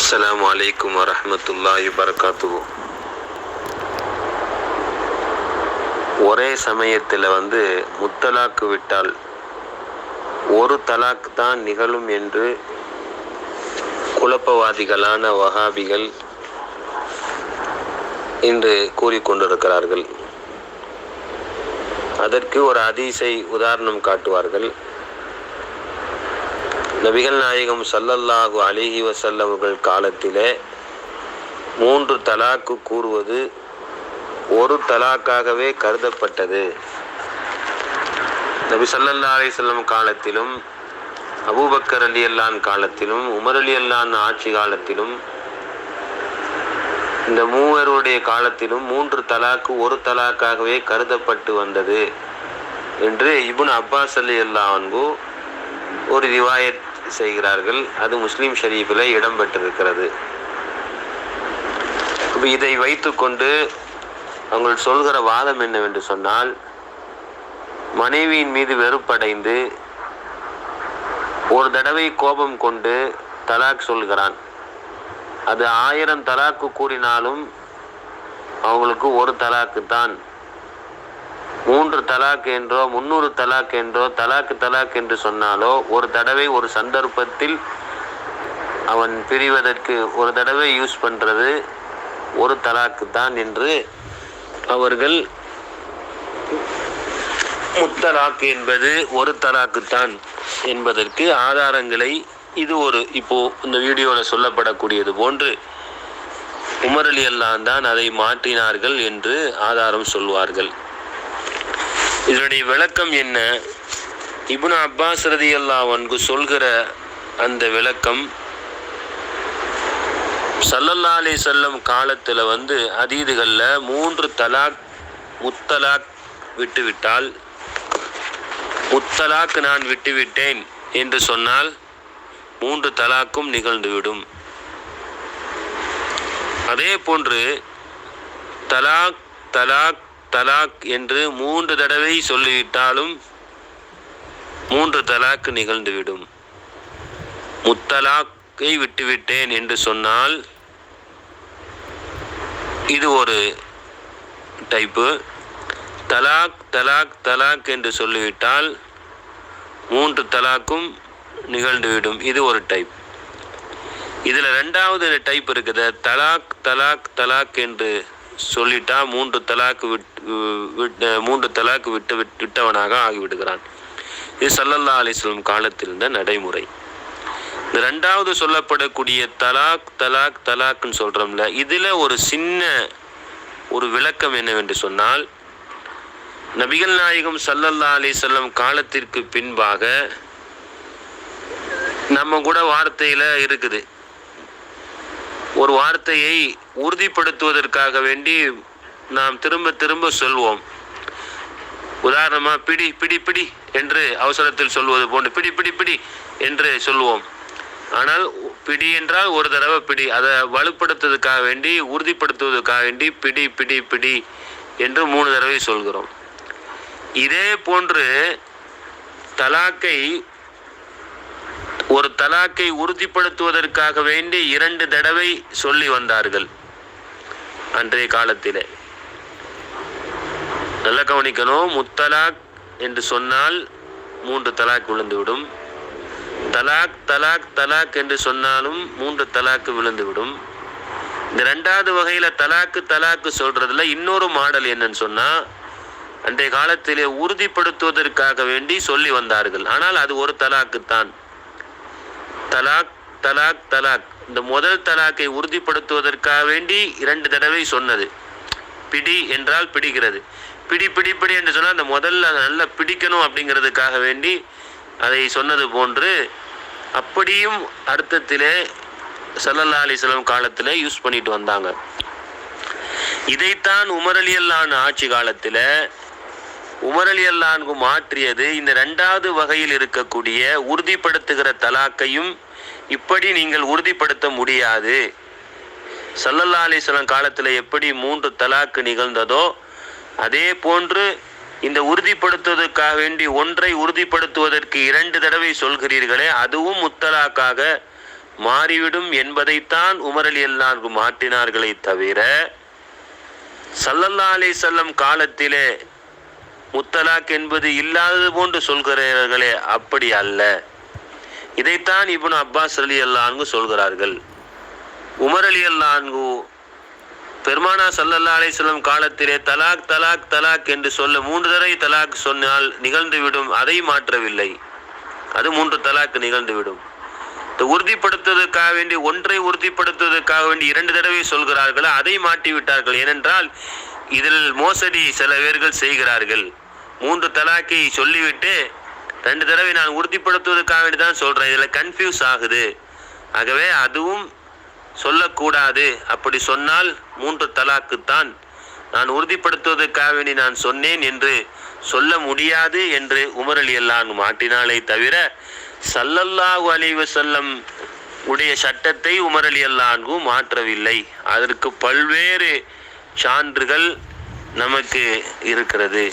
அஸ்லாம் வலைக்கம் வரமத்துல்லாஹி வரகாத்துஹு ஒரே சமயத்தில் வந்து முத்தலாக்கு விட்டால் ஒரு தலாக் தான் நிகழும் என்று குழப்பவாதிகளான வகாபிகள் இன்று கூறிக்கொண்டிருக்கிறார்கள் அதற்கு ஒரு அதிசை உதாரணம் காட்டுவார்கள். நபிகள் நாயகம் சல்லல்லாஹு அலிஹி வஸல்லம் அவர்கள் காலத்திலே மூன்று தலாக்கு கூறுவது ஒரு தலாக்காகவே கருதப்பட்டது. நபி சல்லல்லா அலைஹி காலத்திலும் அபூபக்கர் அலி அல்லான் காலத்திலும் உமர் அலி அல்லான் ஆட்சி காலத்திலும் இந்த மூவருடைய காலத்திலும் மூன்று தலாக்கு ஒரு தலாக்காகவே கருதப்பட்டு வந்தது. என்று இபுன் அப்பாஸ் அலி அன்பு ஒரு ரிவாயத் செய்கிறார்கள். அது முஸ்லீம் ஷரீஃபில் இடம்பெற்றிருக்கிறது. இப்போ இதை வைத்துக்கொண்டு அவங்கள் சொல்கிற வாதம் என்னவென்று சொன்னால் மனைவியின் மீது வெறுப்படைந்து ஒரு தடவை கோபம் கொண்டு தலாக் சொல்கிறான். அது ஆயிரம் தலாக்கு கூறினாலும் அவங்களுக்கு ஒரு தலாக்கு தான் மூன்று தலாக் என்றோ முன்னூறு தலாக் என்றோ தலாக்கு தலாக் என்று சொன்னாலோ ஒரு தடவை ஒரு சந்தர்ப்பத்தில் அவன் பிரிவதற்கு ஒரு தடவை யூஸ் பண்ணுறது ஒரு தலாக்கு தான் என்று அவர்கள் முத்தலாக்கு என்பது ஒரு தலாக்கு தான் என்பதற்கு ஆதாரங்களை இது ஒரு இப்போ இந்த வீடியோவில் சொல்லப்படக்கூடியது போன்று உமரலி எல்லாம் தான் அதை மாற்றினார்கள் என்று ஆதாரம் சொல்வார்கள். இதனுடைய விளக்கம் என்ன? இபுன் அப்பாஸ் ரதி அல்லாவன்கு சொல்கிற அந்த விளக்கம் சல்லல்லா அலி செல்லம் காலத்தில் வந்து அதீதுகளில் மூன்று தலாக் முத்தலாக் விட்டுவிட்டால் முத்தலாக் நான் விட்டுவிட்டேன் என்று சொன்னால் மூன்று தலாக்கும் நிகழ்ந்துவிடும். அதே போன்று தலாக் தலாக் தலாக் என்று மூன்று தடவை சொல்லிவிட்டாலும் மூன்று தலாக் நிகழ்ந்துவிடும். முத்தலாக்கை விட்டுவிட்டேன் என்று சொன்னால் இது ஒரு டைப்பு. தலாக் தலாக் தலாக் என்று சொல்லிவிட்டால் மூன்று தலாக்கும் நிகழ்ந்துவிடும். இது ஒரு டைப். இதில் ரெண்டாவது டைப் இருக்குது. தலாக் தலாக் தலாக் என்று சொல்லிட்டா மூன்று தலாக்கு விட் மூன்று தலாக்கு விட்டு விட்டவனாக ஆகிவிடுகிறான். இது சல்லல்லா அலிஸ்லம் காலத்தில் இருந்த நடைமுறை. இந்த ரெண்டாவது சொல்லப்படக்கூடிய தலாக் தலாக் தலாக்னு சொல்கிறோம்ல இதில் ஒரு சின்ன ஒரு விளக்கம் என்னவென்று சொன்னால் நபிகள் நாயகம் சல்லல்லா அலிசல்லம் காலத்திற்கு பின்பாக நம்ம கூட வார்த்தையில் இருக்குது. ஒரு வார்த்தையை உறுதிப்படுத்துவதற்காக வேண்டி நாம் திரும்ப திரும்ப சொல்வோம். உதாரணமாக பிடி பிடி பிடி என்று அவசரத்தில் சொல்வது போன்று பிடி பிடி பிடி என்று சொல்வோம். ஆனால் பிடி என்றால் ஒரு தடவை பிடி அதை வலுப்படுத்துவதற்காக வேண்டி உறுதிப்படுத்துவதற்காக வேண்டி பிடி பிடி பிடி என்று மூணு தடவை சொல்கிறோம். இதே போன்று தலாக்கை ஒரு தலாக்கை உறுதிப்படுத்துவதற்காக வேண்டி இரண்டு தடவை சொல்லி வந்தார்கள். அன்றைய காலத்திலே. நல்ல கவனிக்கணும். முத்தலாக் என்று சொன்னால் மூன்று தலாக் விழுந்துவிடும். தலாக் தலாக் தலாக் என்று சொன்னாலும் மூன்று தலாக்கு விழுந்துவிடும். இந்த ரெண்டாவது வகையில் தலாக்கு தலாக்கு சொல்றதுல இன்னொரு மாடல் என்னன்னு சொன்னால் அன்றைய காலத்திலே உறுதிப்படுத்துவதற்காக வேண்டி சொல்லி வந்தார்கள். ஆனால் அது ஒரு தலாக்கு தான் தலாக் தலாக் தலாக். இந்த முதல் தலாக்கை உறுதிப்படுத்துவதற்காக வேண்டி இரண்டு தடவை சொன்னது. பிடி என்றால் பிடிக்கிறது. பிடி பிடி பிடி என்று சொன்னால் அந்த முதல்ல நல்லா பிடிக்கணும் அப்படிங்கிறதுக்காக வேண்டி அதை சொன்னது போன்று அப்படியும் அர்த்தத்திலே சல்லல்லா அலிஸ்லாம் காலத்தில் யூஸ் பண்ணிட்டு வந்தாங்க. இதைத்தான் உமரலியல்லான் ஆட்சி காலத்தில் உமரலியல்லான்கு மாற்றியது. இந்த ரெண்டாவது வகையில் இருக்கக்கூடிய உறுதிப்படுத்துகிற தலாக்கையும் இப்படி நீங்கள் உறுதிப்படுத்த முடியாது. சல்லல்லா அலிஸ்லாம் காலத்தில் எப்படி மூன்று தலாக்கு நிகழ்ந்ததோ அதே போன்று இந்த உறுதிப்படுத்துவதற்காக வேண்டி ஒன்றை உறுதிப்படுத்துவதற்கு இரண்டு தடவை சொல்கிறீர்களே அதுவும் முத்தலாக்காக மாறிவிடும் என்பதைத்தான் உமரலி எல்லாருக்கும் மாற்றினார்களே தவிர சல்லல்லா அலி செல்லம் காலத்திலே முத்தலாக் என்பது இல்லாதது போன்று சொல்கிறார்களே அப்படி அல்ல. இதைத்தான் இப்னு அப்பாஸ் அலி அல்லான்கு சொல்கிறார்கள். உமர் அலி அல்லான்கு பெருமானா சல்லல்லா அலிஸ்லம் காலத்திலே தலாக் தலாக் தலாக் என்று சொல்ல மூன்று தடவை தலாக் சொன்னால் நிகழ்ந்துவிடும் அதை மாற்றவில்லை. அது மூன்று தலாக் நிகழ்ந்துவிடும். இந்த உறுதிப்படுத்துவதற்காக வேண்டி ஒன்றை உறுதிப்படுத்துவதற்காக வேண்டி இரண்டு தடவை சொல்கிறார்கள்? அதை மாட்டிவிட்டார்கள் ஏனென்றால் இதில் மோசடி சில பேர்கள் செய்கிறார்கள். மூன்று தலாக்கை சொல்லிவிட்டு ரெண்டு தடவை நான் உறுதிப்படுத்துவதற்காக வேண்டி தான் சொல்கிறேன் இதில் கன்ஃபியூஸ் ஆகுது. ஆகவே அதுவும் சொல்லக்கூடாது. அப்படி சொன்னால் மூன்று தலாக்குத்தான் நான் உறுதிப்படுத்துவதற்காக வேண்டி நான் சொன்னேன் என்று சொல்ல முடியாது என்று உமர் அலி அல்லான் மாட்டினாலே தவிர சல்லல்லாஹு அலைவ செல்லம் உடைய சட்டத்தை உமர் அலி அல்லான்கு மாற்றவில்லை. அதற்கு பல்வேறு சான்றுகள் நமக்கு இருக்கிறது.